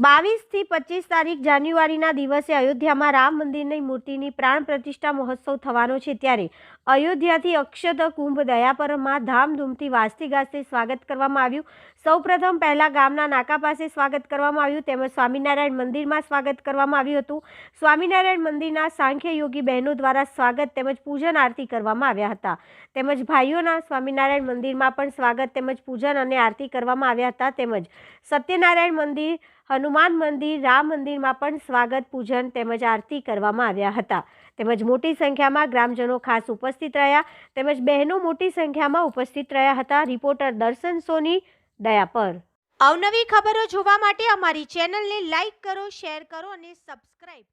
બાવીસથી પચીસ તારીખ જાન્યુઆરીના દિવસે અયોધ્યામાં રામ મંદિરની મૂર્તિની પ્રાણ પ્રતિષ્ઠા મહોત્સવ થવાનો છે ત્યારે અયોધ્યાથી અક્ષત કુંભ દયાપરમાં ધામધૂમથી વાજતી ગાજતે સ્વાગત કરવામાં આવ્યું. સૌપ્રથમ પહેલાં ગામના નાકા પાસે સ્વાગત કરવામાં આવ્યું, તેમજ સ્વામિનારાયણ મંદિરમાં સ્વાગત કરવામાં આવ્યું હતું. સ્વામિનારાયણ મંદિરના સાંખ્ય યોગી બહેનો દ્વારા સ્વાગત તેમજ પૂજન આરતી કરવામાં આવ્યા હતા. તેમજ ભાઈઓના સ્વામિનારાયણ મંદિરમાં પણ સ્વાગત તેમજ પૂજન અને આરતી કરવામાં આવ્યા હતા. તેમજ સત્યનારાયણ મંદિર હનુમાન મંદિર, રામ મંદિરમાં પણ સ્વાગત, પૂજન તેમજ આરતી કરવામાં આવ્યા હતા. તેમજ મોટી સંખ્યામાં ગ્રામજનો ખાસ ઉપસ્થિત રહ્યા. તેમજ બહેનો મોટી સંખ્યામાં ઉપસ્થિત રહ્યા હતા. રિપોર્ટર દર્શન સોની, દયા પર. અવનવી ખબરો જોવા માટે અમારી ચેનલને લાઈક કરો, શેર કરો અને સબસ્ક્રાઈબ